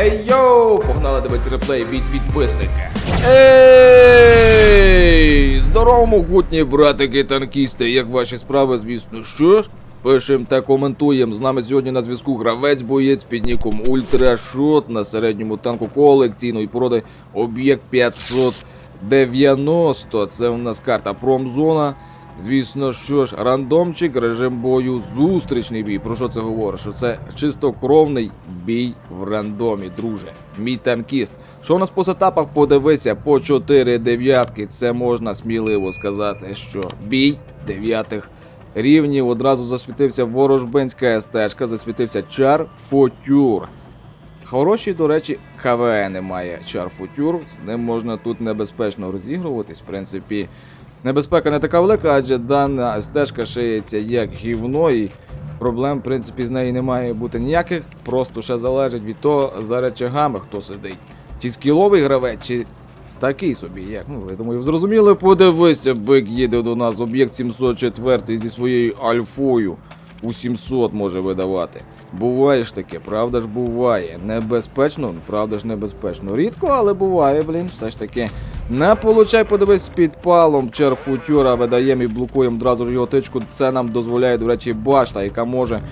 Ей йоу! Погнали дивитися реплей від підписника. Ей! Здорово, могутні братики танкісти, як ваші справи, звісно, що ж? Пишем та коментуємо. З нами сьогодні на зв'язку гравець боєць під ніком Ультрашот на середньому танку колекційної породи Об'єкт 590. Це у нас карта Промзона. Звісно, що ж, рандомчик, режим бою, зустрічний бій. Про що це говорить? Це чистокровний бій в рандомі, друже. Мій танкіст. Що у нас по сетапах подивися по 4 дев'ятки. Це можна сміливо сказати, що бій дев'ятих рівнів. Одразу засвітився ворожбинська стежка, засвітився чар фотюр. Хороші, до речі, КВН має чар футюр. З ним можна тут небезпечно розігруватись. В принципі, небезпека не така велика, адже дана стежка шиється як гівно, і проблем, в принципі, з неї не має бути ніяких. Просто ще залежить від того, за речагами хто сидить. Чи скіловий гравець, чи такий собі, як. Ну, я думаю, зрозуміли, подивися, бик їде до нас, об'єкт 704 зі своєю альфою у 700 може видавати. Буває ж таке, правда ж буває. Небезпечно, правда ж небезпечно. Рідко, але буває, блін, все ж таки. Не получай, подивись з підпалом черфутюра, видаємо і блокуємо одразу ж його тичку. Це нам дозволяє, до речі, башта, яка може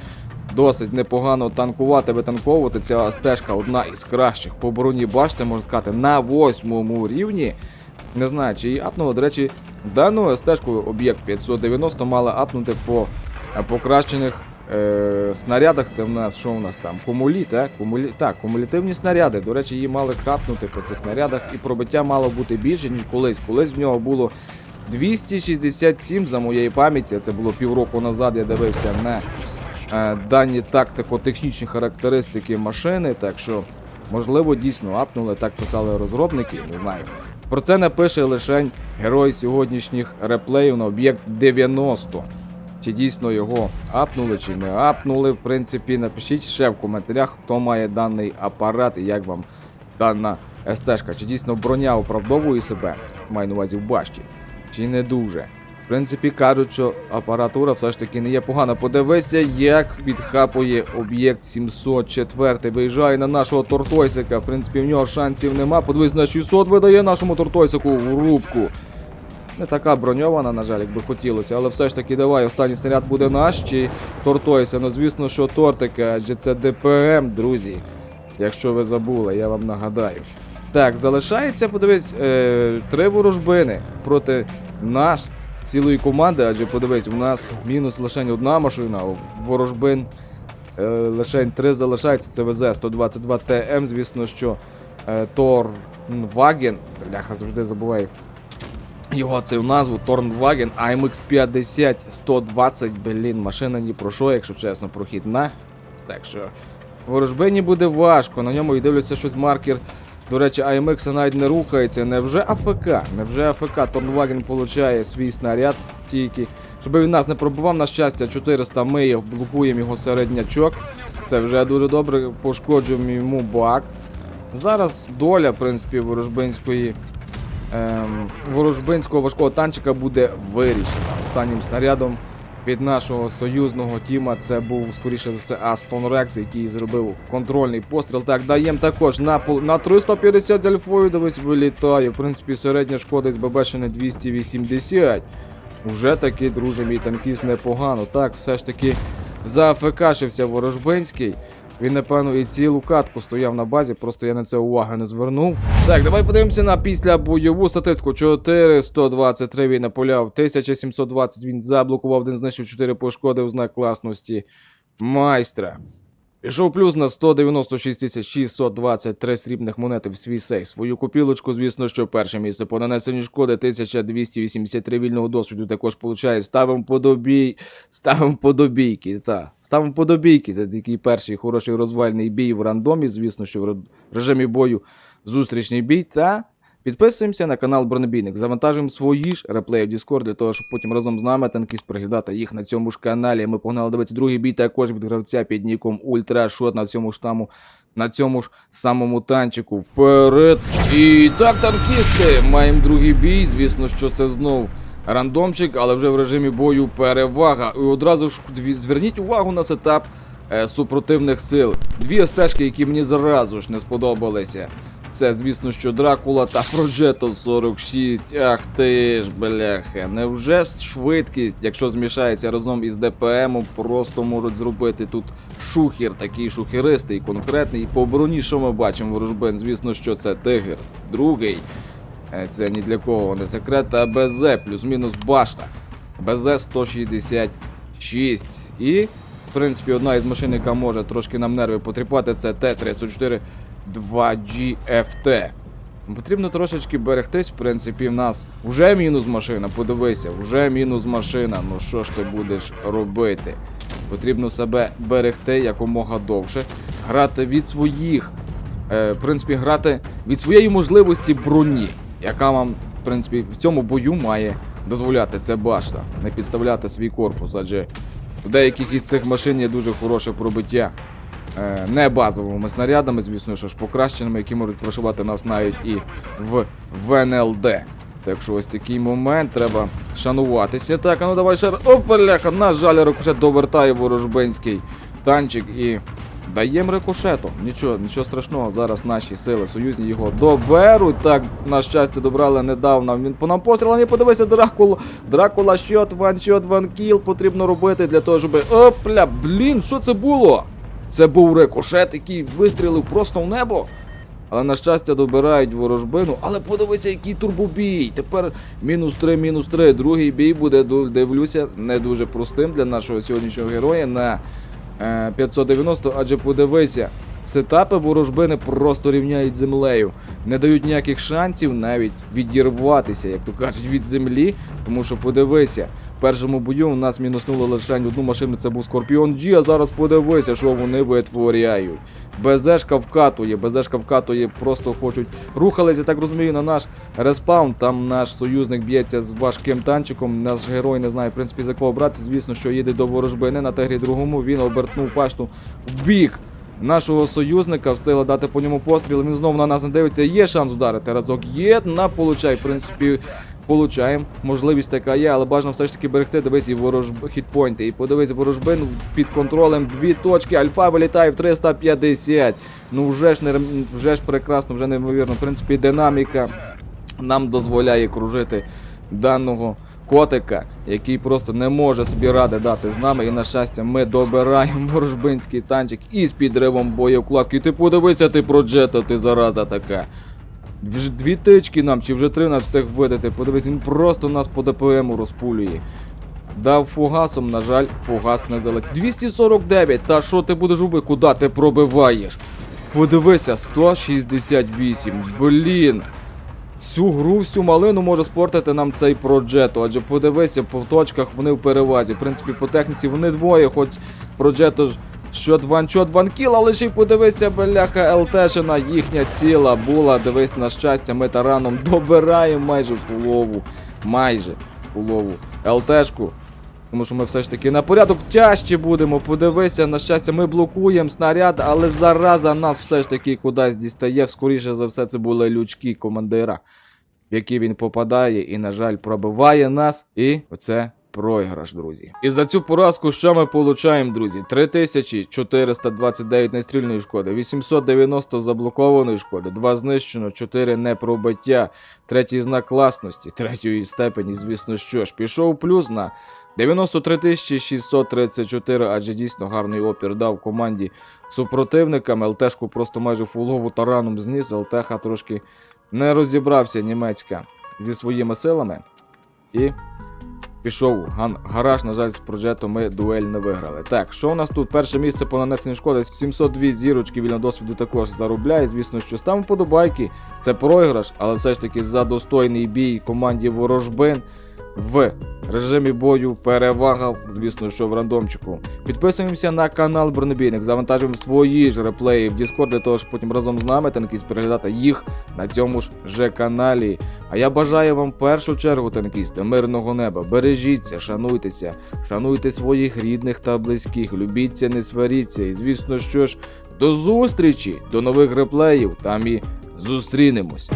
досить непогано танкувати, витанковувати. Ця стежка одна із кращих по обороні башти, можна сказати, на восьмому рівні. Не знаю, чи її апнуло. До речі, дану стежку об'єкт 590 мали апнути по е, покращених е, снарядах. Це в нас що у нас там? Кумулі, так? Кумулі, так, кумулятивні снаряди. До речі, її мали капнути по цих снарядах, і пробиття мало бути більше, ніж колись. Колись в нього було 267 за моєї пам'яті. Це було півроку назад. Я дивився на е, дані тактико-технічні характеристики машини. Так що, можливо, дійсно апнули, так писали розробники, не знаю. Про це напише лише герой сьогоднішніх реплеїв на об'єкт 90. Чи дійсно його апнули, чи не апнули. В принципі, напишіть ще в коментарях, хто має даний апарат і як вам дана СТ-шка. Чи дійсно броня оправдовує себе, маю на увазі в башті, чи не дуже. В принципі, кажуть, що апаратура все ж таки не є погана. Подивися, як відхапує об'єкт 704. Виїжджає на нашого тортойсика. В принципі, в нього шансів нема. Подивись на 600 видає нашому тортойсику в рубку. Не така броньована, на жаль, як би хотілося, але все ж таки давай, останній снаряд буде наш чи тортойся. Ну звісно, що тортика, адже це ДПМ, друзі. Якщо ви забули, я вам нагадаю. Так, залишається, подивись, е, три ворожбини проти наш цілої команди, адже подивись, у нас мінус лише одна машина, ворожбин е, лише три залишається. Це ВЗ 122 ТМ, звісно, що е, Тор Ваген. Бляха, завжди забуваю його цю назву Торнваген AMX 50 120, блін, машина ні про що, якщо чесно, прохідна. Так що ворожбині буде важко, на ньому і дивлюся щось маркер. До речі, AMX навіть не рухається. Невже АФК? Невже АФК Торнваген получає свій снаряд тільки. Щоб він нас не пробував, на щастя, 400 ми блокуємо його середнячок. Це вже дуже добре, пошкоджуємо йому бак. Зараз доля, в принципі, ворожбинської ем, ворожбинського важкого танчика буде вирішена. Останнім снарядом від нашого союзного тіма це був, скоріше за все, Астон Рекс, який зробив контрольний постріл. Так, даємо також на, на 350 з альфою, дивись, вилітає. В принципі, середня шкода з ББ ще не 280. Уже таки, друже, мій танкіст непогано. Так, все ж таки зафекашився ворожбинський. Він, напевно, і цілу катку стояв на базі, просто я на це уваги не звернув. Так, давай подивимося на після бойову статистику. 423 він наполяв, 1720 він заблокував, один знищив 4 пошкодив знак класності майстра. Пішов плюс на 196 623 срібних монети в свій сейф. Свою купілочку, звісно, що перше місце по нанесенню шкоди 1283 вільного досвіду також получає. Ставимо подобій, ставимо подобійки. Та, ставимо подобійки за такий перший хороший розвальний бій в рандомі. Звісно, що в режимі бою зустрічний бій. Та підписуємося на канал Бронебійник. Завантажуємо свої ж реплеї в Discord для того, щоб потім разом з нами танкіст приглядати їх на цьому ж каналі. Ми погнали дивитися другий бій також від гравця під ніком Ультрашот на цьому ж таму. На цьому ж самому танчику вперед. І так, танкісти, маємо другий бій. Звісно, що це знов рандомчик, але вже в режимі бою перевага. І одразу ж зверніть увагу на сетап е, супротивних сил. Дві стежки, які мені зразу ж не сподобалися. Це, звісно, що Дракула та Проджето 46. Ах ти ж, бляха. Невже ж швидкість, якщо змішається разом із ДПМом, просто можуть зробити тут шухер, такий шухеристий, конкретний. І по броні, що ми бачимо, ворожбин, звісно, що це тигр. Другий. Е, Це ні для кого не секрет, а БЗ, плюс-мінус башта. БЗ 166. І, в принципі, одна із машин, яка може трошки нам нерви потріпати, це Т-34 2GFT. Потрібно трошечки берегтись, в принципі, в нас вже мінус машина, подивися, вже мінус машина. Ну що ж ти будеш робити? Потрібно себе берегти якомога довше, грати від своїх, е, в принципі, грати від своєї можливості броні, яка вам, в принципі, в цьому бою має дозволяти це башта, не підставляти свій корпус, адже у деяких із цих машин є дуже хороше пробиття. Е, не базовими снарядами, звісно, що ж покращеними, які можуть прошивати нас навіть і в ВНЛД. Так що ось такий момент треба шануватися. Так, а ну давай ще раз. О, бляха, на жаль, рикошет довертає ворожбинський танчик і даємо рикошетом. Нічого, нічого страшного. Зараз наші сили союзні його доберуть. Так, на щастя, добрали недавно. Він по нам пострілам і подивися, Дракула. Дракула, щот, ванчот, ванкіл потрібно робити для того, щоб. Опля, блін, що це було? Це був рикошет, який вистрілив просто в небо. Але на щастя добирають ворожбину. Але подивися, який турбобій. Тепер мінус 3, мінус 3. Другий бій буде, дивлюся, не дуже простим для нашого сьогоднішнього героя на е, 590, адже подивися, сетапи ворожбини просто рівняють землею. Не дають ніяких шансів навіть відірватися, як то кажуть, від землі. Тому що подивися, першому бою у нас мінуснули лише одну машину, це був Скорпіон G, а зараз подивися, що вони витворяють. БЗшка вкатує, БЗшка вкатує, просто хочуть. Рухались, я так розумію, на наш респаун. Там наш союзник б'ється з важким танчиком. Наш герой не знає, в принципі, за кого братися. Звісно, що їде до ворожбини на тегрі другому. Він обертнув пашту в бік. Нашого союзника встигла дати по ньому постріл. Він знову на нас не дивиться. Є шанс ударити разок. Є на получай. В принципі, получаємо. Можливість така є, але бажано все ж таки берегти. Дивись і ворожб хітпойнти. І подивись ворожбин під контролем. Дві точки. Альфа вилітає в 350. Ну вже ж не вже ж прекрасно, вже неймовірно. В принципі, динаміка нам дозволяє кружити даного котика, який просто не може собі ради дати з нами. І на щастя, ми добираємо ворожбинський танчик із підривом боєвкладки. Ти подивися, ти проджета, ти зараза така. Вже дві тички нам, чи вже три нам встиг видати. Подивись, він просто нас по ДПМу розпулює. Дав фугасом, на жаль, фугас не залетів. 249, та що ти будеш робити? Куди ти пробиваєш? Подивися, 168. Блін. Всю гру, всю малину може спортити нам цей проджето, адже подивися, по точках вони в перевазі. В принципі, по техніці вони двоє, хоч проджето ж що ван чот ван кіл, але ще подивися, бляха, ЛТшина їхня ціла була. Дивись на щастя, ми тараном добираємо майже фулову. Майже фулову ЛТшку. Тому що ми все ж таки на порядок тяжче будемо. Подивися, на щастя, ми блокуємо снаряд, але зараза нас все ж таки кудись дістає. Скоріше за все, це були лючки командира, в які він попадає і, на жаль, пробиває нас. І оце проіграш, друзі. І за цю поразку, що ми получаємо, друзі? 3429 нестрільної шкоди, 890 заблокованої шкоди, 2 знищено, 4 непробиття, третій знак класності, третьої степені, звісно, що ж, пішов плюс на 93 634, адже дійсно гарний опір дав команді супротивникам. ЛТшку просто майже фулову тараном зніс. ЛТХ трошки не розібрався німецька зі своїми силами. І пішов гараж, на жаль, з проджету ми дуель не виграли. Так, що у нас тут? Перше місце по нанесенню шкоди, 702 зірочки вільно досвіду також заробляє. Звісно, що ставимо подобайки. Це проіграш, але все ж таки за достойний бій команді ворожбин в режимі бою перевага, звісно, що в рандомчику. Підписуємося на канал Бронебійник, завантажуємо свої ж реплеї в Discord, для того, щоб потім разом з нами танкіст переглядати їх на цьому ж же каналі. А я бажаю вам в першу чергу, танкісти, мирного неба. Бережіться, шануйтеся, шануйте своїх рідних та близьких, любіться, не сваріться. І звісно, що ж, до зустрічі, до нових реплеїв, там і зустрінемось.